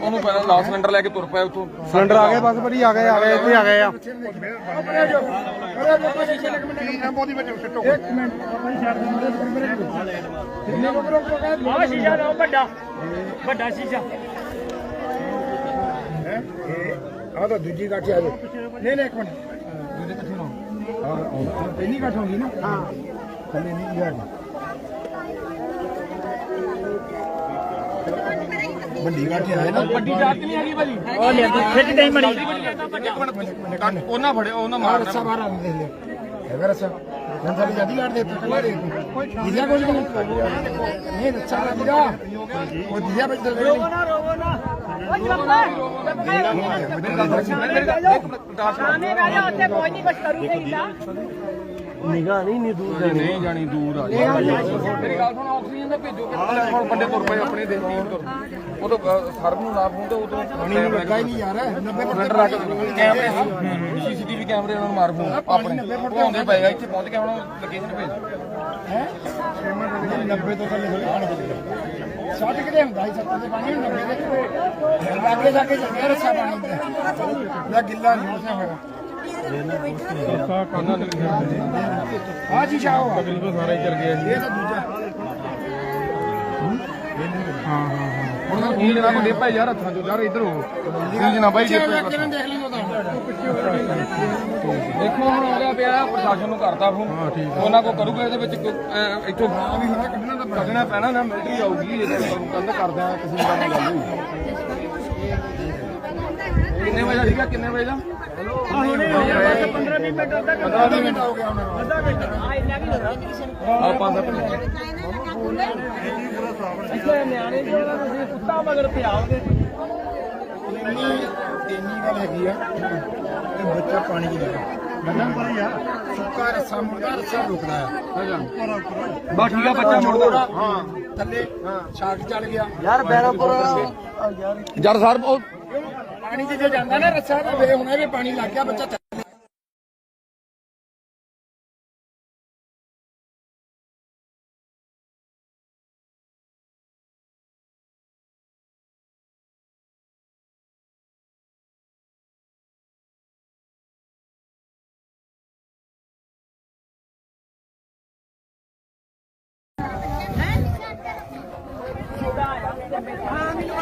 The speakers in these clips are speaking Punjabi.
ਉਹਨੂੰ ਪਹਿਲਾਂ ਲਾਸ ਸਿਲੰਡਰ ਲੈ ਕੇ ਤੁਰ ਪਿਆ ਉੱਥੋਂ। ਸਿਲੰਡਰ ਆ ਗਏ ਬਸ ਭਾਜੀ ਆ ਗਏ ਆ ਗਏ ਇੱਥੇ ਆ ਗਏ ਆ। ਆ ਸ਼ੀਸ਼ਾ ਦਾ ਵੱਡਾ। ਵੱਡਾ ਸ਼ੀਸ਼ਾ। ਆ ਤਾਂ ਦੂਜੀ ਕਾਠੀ ਆ ਜਾਓ। ਨਹੀਂ ਨਹੀਂ ਇੱਕ ਮਿੰਟ। ਦੂਜੀ ਕਾਠੀ ਨਾ ਹਾਂ। ਇੰਨੀ ਕਾਠ ਹੋਗੀ ਨਾ? ਹਾਂ। ਥੱਲੇ ਨਹੀਂ ਯਾਰ ਵੱਡੀ ਕਾਠੀ ਆਏ ਨਾ। ਵੱਡੀ ਜਾਤ ਨਹੀਂ ਹੈਗੀ ਭਾਜੀ। ਉਹ ਲੈ ਖਿੱਚ ਟਾਈਮ ਮੜੀ ਉਹਨਾਂ ਫੜਿਆ ਉਹਨਾਂ ਮਾਰ ਮਾਰ ਰੱਸਾ ਬਾਹਰ ਆ ਦੇ ਲੈ ਹੈਗਾ ਰੱਸਾ। ਹੁਣ ਸਾਡੀ ਜਿਆਦੀ ਲਾੜ ਦੇ ਕੱਲਾ ਦੇ ਦੀਦਾ ਕੁਝ ਨਹੀਂ। ਨਹੀਂ ਰੱਸਾ ਦਾ ਦੀਦਾ ਉਹ ਦੀਦਾ ਵਿੱਚ ਦੇ ਦੇ ਨਾ ਰੋਵੋ ਨਾ। ਓ ਜੱਪਾ ਆਨੇ ਰਾਜਾ ਉੱਥੇ ਕੋਈ ਨਹੀਂ ਕੁਛ ਕਰੂ ਨਹੀਂ ਦਾ ਨਹੀਂ ਜਾਣੀ ਦੂਰ ਆ। ਮੇਰੀ ਗੱਲ ਸੁਣ ਆਕਸੀਜਨ ਦਾ ਭੇਜੋ ਕਿ ਹੁਣ ਬੰਦੇ ਤੁਰ ਪਏ ਆਪਣੇ ਦੇ ਟੀਮ ਤੁਰ ਉਹ ਤਾਂ ਸਰਬ ਨੂੰ ਨਾ ਫੋਨ ਤੇ ਉਦੋਂ ਪਾਣੀ ਨੂੰ ਲੱਗਾ ਹੀ ਨਹੀਂ ਯਾਰ। 90 ਸਿਲੰਡਰ ਰੱਖ ਕੈਮਰੇ ਸੀਸੀਟੀਵੀ ਕੈਮਰੇ ਉਹਨਾਂ ਨੂੰ ਮਾਰ ਫੋਨ ਆਪਣੇ। ਹੁੰਦੇ ਪਏਗਾ ਇੱਥੇ ਪਹੁੰਚ ਕੇ ਨੂੰ ਲੋਕੇਸ਼ਨ ਭੇਜ ਹੈ? 90 ਤੋਂ ਥੱਲੇ ਥੋੜੀ ਪਾਣੀ ਚੱਲਦਾ ਸੱਟ ਕਿਤੇ ਹੁੰਦਾ ਸੀ ਸੱਤ ਦੇ ਪਾਣੀ 90 ਦੇ ਲਾਗੇ ਜਾ ਕੇ ਚੱਲਿਆ ਰੱਸਾ ਪਾਣੀ ਦਾ ਗਿੱਲਾ ਨਹੀਂ ਉਸੇ ਹੋਇਆ ਆ ਜੀ ਸ਼ਾਹ ਤਕਰੀਬਨ ਸਾਰੇ ਚੱਲ ਗਏ ਇਹ ਤਾਂ ਦੂਜਾ ਹਾਂ ਹਾਂ ਹਾਂ ਹੁਣ ਕੀ ਜਨਾ ਕੋ ਡੇਪਾ ਯਾਰ ਹੱਥਾਂ ਚੋਂ ਯਾਰ ਇੱਧਰ ਹੋ ਕੀ ਜਨਾ ਬਾਈ ਡੇਪਾ ਕਿਵੇਂ ਦੇਖ ਲਈ ਦੇਖੋ ਹੁਣ ਹੋ ਗਿਆ ਪਿਆ ਪ੍ਰਸ਼ਾਸਨ ਨੂੰ ਕਰਤਾ ਫੋਨ ਉਹਨਾਂ ਕੋ ਕਰੂਗਾ ਇਹਦੇ ਵਿੱਚ ਇੱਥੋਂ ਆ ਵੀ ਹੋਣਾ ਕੱਢਣਾ ਤਾਂ ਕੱਢਣਾ ਪੈਣਾ ਨਾ ਮਿਲਟਰੀ ਆਊਗੀ ਇਹ ਕੰਦ ਕਰਦੇ ਕਿਸੇ ਨਾਲ ਗੱਲ ਹੋਈ ਕਿੰਨੇ ਵਜੇ ਦਾ ਕਿੰਨੇ ਵਜੇ ਦਾ ਆ ਹੁਣੇ ਹੋ ਗਿਆ ਬਸ 15 20 ਮਿੰਟ ਅੱਧਾ ਘੰਟਾ 15 ਮਿੰਟ ਹੋ ਗਿਆ ਉਹਨਾਂ ਅੱਧਾ ਘੰਟਾ ਆ ਇੰਨਾ ਵੀ ਹੋਣਾ ਆ ਪੰਜ ਸੱਤ ਮਿੰਟ ਇੱਥੇ ਨਿਆਣੇ ਉਹਨਾਂ ਨੂੰ ਕੁੱਤਾ ਮਗਰ ਪਿਆਉਂਦੇ ਇੰਨੀ ਗੱਲ ਹੈਗੀ ਆ ਕਿ ਬੱਚਾ ਪਾਣੀ ਚ ਲੱਗਾ ਬੰਨਾਂ ਪਰ ਯਾਰ ਸੁੱਕਾ ਰੱਸਾ ਮੁਰਦਾ ਰੱਸਾ ਰੁਕਦਾ ਆ ਬਸ ਠੀਕ ਆ ਬੱਚਾ ਮੁੜਦਾ ਹਾਂ। ਥੱਲੇ ਛਾਕ ਚੱਲ ਗਿਆ। ਯਾਰ ਬੈਰੋਪੁਰ ਜਰ ਸਰ ਉਹ ਪਾਣੀ 'ਚ ਜੇ ਜਾਂਦਾ ਨਾ ਰੱਸਾ ਤਾਂ ਵੇ ਹੁਣੇ ਵੀ ਪਾਣੀ ਲੱਗ ਗਿਆ, ਬੱਚਾ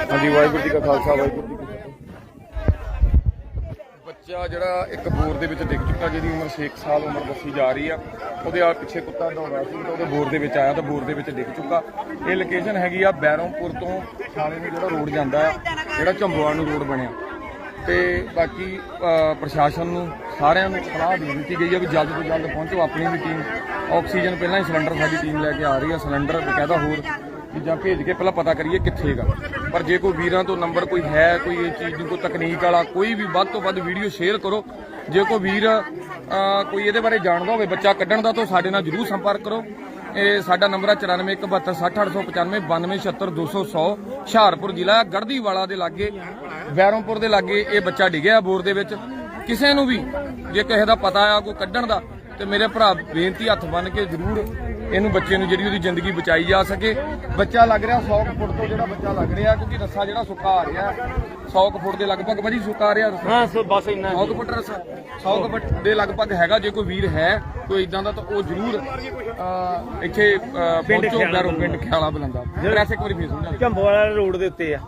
ਹਾਂਜੀ, ਵਾਹਿਗੁਰੂ ਜੀ ਕਾ ਖਾਲਸਾ, ਵਾਹਿਗੁਰੂ ਜੀ ਬੱਚਾ ਜਿਹੜਾ ਇੱਕ ਬੋਰ ਦੇ ਵਿੱਚ ਡਿੱਗ ਚੁੱਕਾ, ਜਿਹਦੀ ਉਮਰ 6 ਸਾਲ, ਉਮਰ ਦੱਸੀ ਜਾ ਰਹੀ ਆ। ਉਹਦੇ ਆ ਪਿੱਛੇ ਕੁੱਤਾ ਦੌੜ ਰਿਹਾ ਸੀ, ਤਾਂ ਉਹਦੇ ਬੋਰ ਦੇ ਵਿੱਚ ਆਇਆ, ਤਾਂ ਬੋਰ ਦੇ ਵਿੱਚ ਡਿੱਗ ਚੁੱਕਾ। ਇਹ ਲੋਕੇਸ਼ਨ ਹੈਗੀ ਆ ਬੈਰੋਂਪੁਰ ਤੋਂ ਛਾਲੇ ਨੂੰ ਜਿਹੜਾ ਰੋਡ ਜਾਂਦਾ ਆ, ਜਿਹੜਾ ਝੰਬੋਆਲ ਨੂੰ ਰੋਡ ਬਣਿਆ। ਤੇ ਬਾਕੀ ਪ੍ਰਸ਼ਾਸਨ ਨੂੰ ਸਾਰਿਆਂ ਨੂੰ ਸਲਾਹ ਦੇ ਦਿੱਤੀ ਗਈ ਆ ਵੀ ਜਲਦ ਤੋਂ ਜਲਦ ਪਹੁੰਚੋ, ਆਪਣੀ ਵੀ ਟੀਮ ਆਕਸੀਜਨ ਪਹਿਲਾਂ ਹੀ ਸਿਲੰਡਰ ਸਾਡੀ ਟੀਮ ਲੈ ਕੇ ਆ ਰਹੀ ਆ, ਸਿਲੰਡਰ ਬਕਾਇਦਾ ਹੋਰ ਚੀਜ਼ਾਂ ਭੇਜ ਕੇ ਪਹਿਲਾਂ ਪਤਾ ਕਰੀਏ ਕਿੱਥੇ ਹੈਗਾ। ਪਰ ਜੇ ਕੋਈ ਵੀਰਾਂ ਤੋਂ ਨੰਬਰ ਕੋਈ ਹੈ, ਕੋਈ ਇਹ ਚੀਜ਼ ਦੀ ਕੋਈ ਤਕਨੀਕ ਵਾਲਾ, ਕੋਈ ਵੀ ਵੱਧ ਤੋਂ ਵੱਧ ਵੀਡੀਓ ਸ਼ੇਅਰ ਕਰੋ। ਜੇ ਕੋਈ ਵੀਰ ਕੋਈ ਇਹਦੇ ਬਾਰੇ ਜਾਣਦਾ ਹੋਵੇ, ਬੱਚਾ ਕੱਢਣ ਦਾ, ਤਾਂ ਸਾਡੇ ਨਾਲ ਜਰੂਰ ਸੰਪਰਕ ਕਰੋ। ਇਹ ਸਾਡਾ ਨੰਬਰ ਹੈ 9417760895 92760200 ਹੁਸ਼ਿਆਰਪੁਰ ਜ਼ਿਲ੍ਹਾ ਗੜਦੀਵਾਲਾ ਦੇ ਲਾਗੇ, ਵੈਰੋਂਪੁਰ ਦੇ ਲਾਗੇ ਇਹ ਬੱਚਾ ਡਿੱਗਿਆ ਬੋਰ ਦੇ ਵਿੱਚ। ਕਿਸੇ ਨੂੰ ਵੀ, ਜੇ ਕਿਸੇ ਦਾ ਪਤਾ ਆ ਕੋਈ ਕੱਢਣ ਦਾ, ਤੇ ਮੇਰੇ ਭਰਾ ਬੇਨਤੀ ਹੱਥ ਬੰਨ ਕੇ ਜਰੂਰ ਇਹਨੂੰ ਬੱਚੇ ਨੂੰ ਜਿਹੜੀ ਉਹਦੀ ਜ਼ਿੰਦਗੀ ਬਚਾਈ ਜਾ ਸਕੇ ਬੱਚਾ ਲੱਗ ਰਿਹਾ 100 ਕੁ ਫੁੱਟ ਤੋਂ ਜਿਹੜਾ ਬੱਚਾ ਲੱਗ ਰਿਹਾ ਕਿਉਂਕਿ ਰੱਸਾ ਜਿਹੜਾ ਸੁੱਕਾ ਆ ਰਿਹਾ 100 ਕੁ ਫੁੱਟ ਦੇ ਲਗਭਗ ਭਾਜੀ ਸੁੱਕਾ ਆ ਰਿਹਾ ਰੱਸਾ ਹਾਂ ਸੋ ਬਸ ਇੰਨਾ 100 ਕੁ ਫੁੱਟ ਰਸਾ 100 ਕੁ ਫੁੱਟ ਦੇ ਲਗਭਗ ਹੈਗਾ ਜੇ ਕੋਈ ਵੀਰ ਹੈ ਕੋਈ ਇਦਾਂ ਦਾ ਤਾਂ ਉਹ ਜ਼ਰੂਰ ਇੱਥੇ ਪਹੁੰਚੋ ਗਰੋ ਪਿੰਡ ਖਿਆਲਾ ਬਲੰਦਾ ਪ੍ਰੈਸ ਇੱਕ ਵਾਰੀ ਫੇਰ ਸਮਝਾ ਝੰਬੋ ਵਾਲਾ ਰੋਡ ਦੇ ਉੱਤੇ ਆ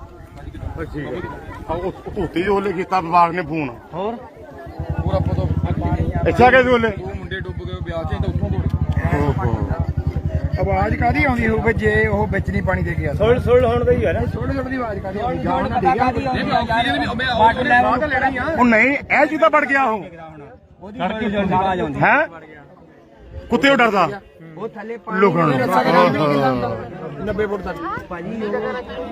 ਉਹ ਧੋਤੀ ਜੋ ਹਲੇ ਕੀਤਾ ਵਿਭਾਗ ਨੇ ਫੋਨ ਹੋਰ ਪੂਰਾ ਪਤੋ ਅੱਛਾ ਕਿ ਹਲੇ ਦੋ ਮੁੰਡੇ ਡੁੱਬ ਗਏ ਵਿਆਹ 'ਚ ਆਵਾਜ਼ ਕਾਦੀ ਆਉਂਦੀ ਹੋਊ ਵੀ ਜੇ ਉਹ ਵਿੱਚ ਨਹੀਂ ਪਾਣੀ ਦੇ ਗਿਆ ਸੁਲ ਸੁਲ ਹੋਣ ਦਾ ਹੀ ਹੈ ਨਾ ਛੋਟੀ ਛੋਟੀ ਆਵਾਜ਼ ਕਾਦੀ ਆਉਂਦੀ? ਜਾਣ ਨਾ ਡਿੱਗਿਆ ਉਹ ਨਹੀਂ ਇਹ ਜਿੱਦਾਂ ਵੜ ਗਿਆ ਉਹ। ਸੜਕ ਆਉਂਦੀ। ਹੈ? ਕੁੱਤੇ ਉਹ ਡਰਦਾ। ਉਹ ਥੱਲੇ ਲੁਕਣ ਨੂੰ। ਰੱਸਾ ਕਿਹੜਾ 90 ਫੁੱਟ ਤੱਕ। ਭਾਜੀ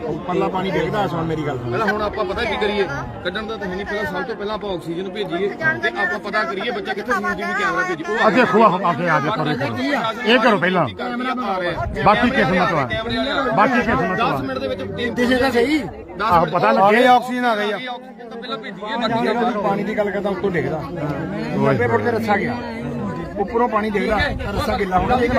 ਉਹ ਪੱਲਾ ਪਾਣੀ ਡਿੱਗਦਾ ਸੁਣ ਮੇਰੀ ਗੱਲ ਸੁਣ। ਪਹਿਲਾਂ ਹੁਣ ਆਪਾਂ ਪਤਾ ਕੀ ਕਰੀਏ? ਕੱਢਣ ਦਾ ਤਾਂ ਹੈ ਨਹੀਂ ਪਹਿਲਾਂ ਸਭ ਤੋਂ ਪਹਿਲਾਂ ਆਪਾਂ ਆਕਸੀਜਨ ਭੇਜੀਏ ਤੇ ਆਪਾਂ ਪਤਾ ਕਰੀਏ ਬੱਚਾ ਕਿੱਥੇ ਸੀਸੀਟੀਵੀ ਕੈਮਰਾ ਭੇਜੀ ਉਹ ਆ ਦੇਖੋ ਆ ਆ ਕੇ ਆ ਇਹ ਕਰੋ ਪਹਿਲਾਂ। ਬਾਕੀ ਕਿਸਮਤ ਵਾ ਬਾਕੀ ਕਿਸਮਤ 10 ਵਾ ਮਿੰਟ ਦੇ ਵਿੱਚ ਦਿਸੇ ਤਾਂ ਸਹੀ? ਆਹ ਪਤਾ ਲੱਗੇ? ਆਕਸੀਜਨ ਆ ਗਈ ਆ। ਤਾਂ ਪਹਿਲਾਂ ਭੇਜੀਏ ਬਾਕੀ ਪਾਣੀ ਦੀ ਗੱਲ ਕਰਦਾ ਉੱਤੋਂ ਡਿੱਗਦਾ। 90 ਫੁੱਟ ਤੇ ਰੱਸਾ ਗਿਆ। ਉੱਪਰੋਂ ਪਾਣੀ ਤਾਂ ਰੱਸਾ ਗਿੱਲਾ ਹੋਣਾ ਰੀਂਗ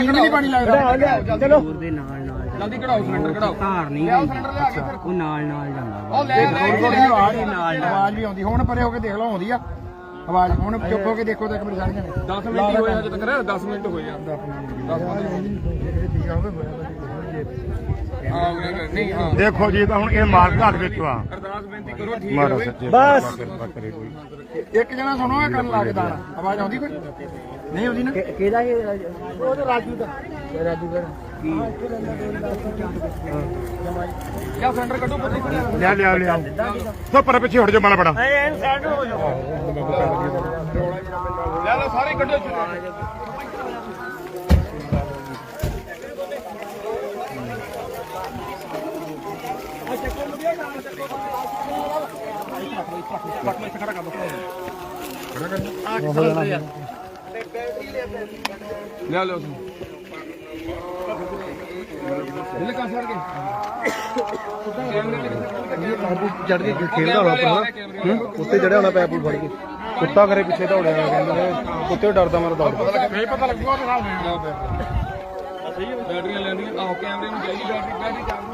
ਵੀ ਨਹੀਂ ਪਾਣੀ ਲੱਗਦਾ ਚਲੋ। ਦੇ ਨਾਲ ਨਾਲ ਜਲਦੀ ਕਢਾਓ ਸਿਲੰਡਰ ਕਢਾਓ। ਧਾਰ ਨਹੀਂ ਲਿਆਓ ਸਿਲੰਡਰ ਲਿਆ ਕੇ ਫਿਰ। ਉਹ ਨਾਲ ਨਾਲ ਜਾਂਦਾ। ਉਹ ਲੈ ਲੈ ਕੇ ਲੈ ਆਵਾਜ਼ ਆਵਾਜ਼ ਵੀ ਆਉਂਦੀ। ਹੁਣ ਪਰੇ ਹੋ ਕੇ ਦੇਖ ਲਓ ਆਉਂਦੀ ਆ। ਆਵਾਜ਼। ਹੁਣ ਚੁੱਪ ਹੋ ਕੇ ਦੇਖੋ ਤਾਂ ਇੱਕ ਮਿੰਟ ਸਾਰੀਆਂ ਨੇ 10 ਮਿੰਟ ਹੀ ਹੋਏ ਹਜੇ ਤੱਕ 10 ਮਿੰਟ ਹੋਏ ਆ 10 ਹਾਂ। ਨਹੀਂ ਹਾਂ ਦੇਖੋ ਜੀ ਇਹ ਤਾਂ ਹੁਣ ਇਹ ਮਾਲ ਘਾਟ ਵਿੱਚ ਆ। ਅਰਦਾਸ ਬੇਨਤੀ ਕਰੋ ਠੀਕ ਮਾਰਾ ਸੱਚੇ ਬਸ। ਕਿਰਪਾ ਕਰੇ ਕੋਈ। ਇੱਕ ਜਣਾ ਸੁਣੋ ਇਹ ਕੰਨ ਲਾ ਕੇ ਦਾਣਾ ਆਵਾਜ਼ ਆਉਂਦੀ ਕੋਈ? ਨਹੀਂ ਆਉਂਦੀ ਨਾ? ਕਿਹਦਾ ਉਹ ਤਾਂ ਰਾਜੂ ਦਾ। ਰਾਜੂ ਦਾ ਜਾਂ ਸਿਲੰਡਰ ਕੱਢੋ ਪੁੱਤ ਲਿਆ ਲਿਆ ਲਿਆ। ਸੋ ਪਰ ਪਿੱਛੇ ਹਟ ਜਾ ਮਾੜਾ ਬੜਾ ਐਨ ਸਾਈਡ ਹੋ ਜਾ ਲੈ ਲਓ ਸਾਰੇ ਕੱਢੋ ਲੈ ਲਓ ਇਹਨੇ ਕਾ ਸਰ ਕੇ ਚੜ ਕੇ ਖੇਡਦਾ ਹੋਣਾ ਉੱਪਰ ਉੱਤੇ ਚੜਿਆ ਹੋਣਾ ਪੈਪ ਫੜ ਕੇ ਕੁੱਤਾ ਕਰੇ ਪਿੱਛੇ ਦੌੜਿਆ ਹੋਇਆ ਕਹਿੰਦੇ ਕੁੱਤੇ ਡਰਦਾ ਮਾਰ ਦੌੜਦਾ ਨਹੀਂ ਪਤਾ ਲੱਗੂਗਾ ਉਹਦੇ ਨਾਲ ਬੈਟਰੀਆਂ ਲੈਂਦੀਆਂ, ਆਹੋ ਕੈਮਰੇ ਨੂੰ ਚਾਹੀਦੀ ਬੈਟਰੀ ਬੈਟਰੀ ਚਾਹੀਦੀ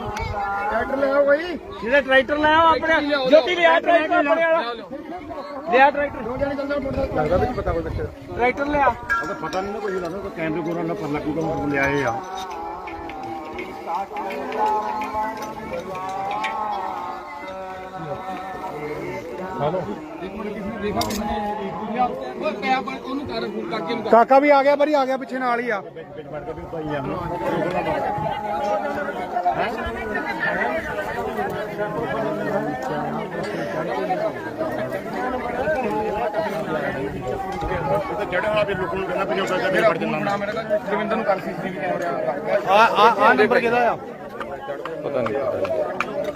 ਟਰੈਕਟਰ ਲੈ ਆਓ ਕੋਈ ਜਿਹੜਾ ਟਰੈਕਟਰ ਲੈ ਆਓ ਆਪਣੇ ਜੋਤੀ ਲਿਆ ਟਰੈਕਟਰ ਆਪਣੇ ਵਾਲਾ। ਲਿਆ ਟਰੈਕਟਰ। ਦੋ ਜਣੇ ਚੱਲਦੇ ਮੋਟਰਸਾਈਕਲ ਲੱਗਦਾ ਵੀ ਪਤਾ ਕੋਈ ਬੱਚੇ ਟਰੈਕਟਰ ਲਿਆ। ਉਹਦਾ ਪਤਾ ਨਹੀਂ ਨਾ ਕੋਈ ਲੱਗਦਾ ਕੋਈ ਕੈਮਰੇ ਕੋਲ ਨਾ ਪਰ ਲੱਗੂਗਾ ਮੁੰਡੇ ਲਿਆਏ ਆ। ਕਰ ਕਾਕਾ ਵੀ ਆ ਗਿਆ ਬਰੀ ਆ ਗਿਆ ਪਿੱਛੇ ਨਾਲ ਹੀ ਆ। ਆ ਆ ਆ ਨੰਬਰ ਕਿਹਦਾ ਆ? ਪਤਾ ਨਹੀਂ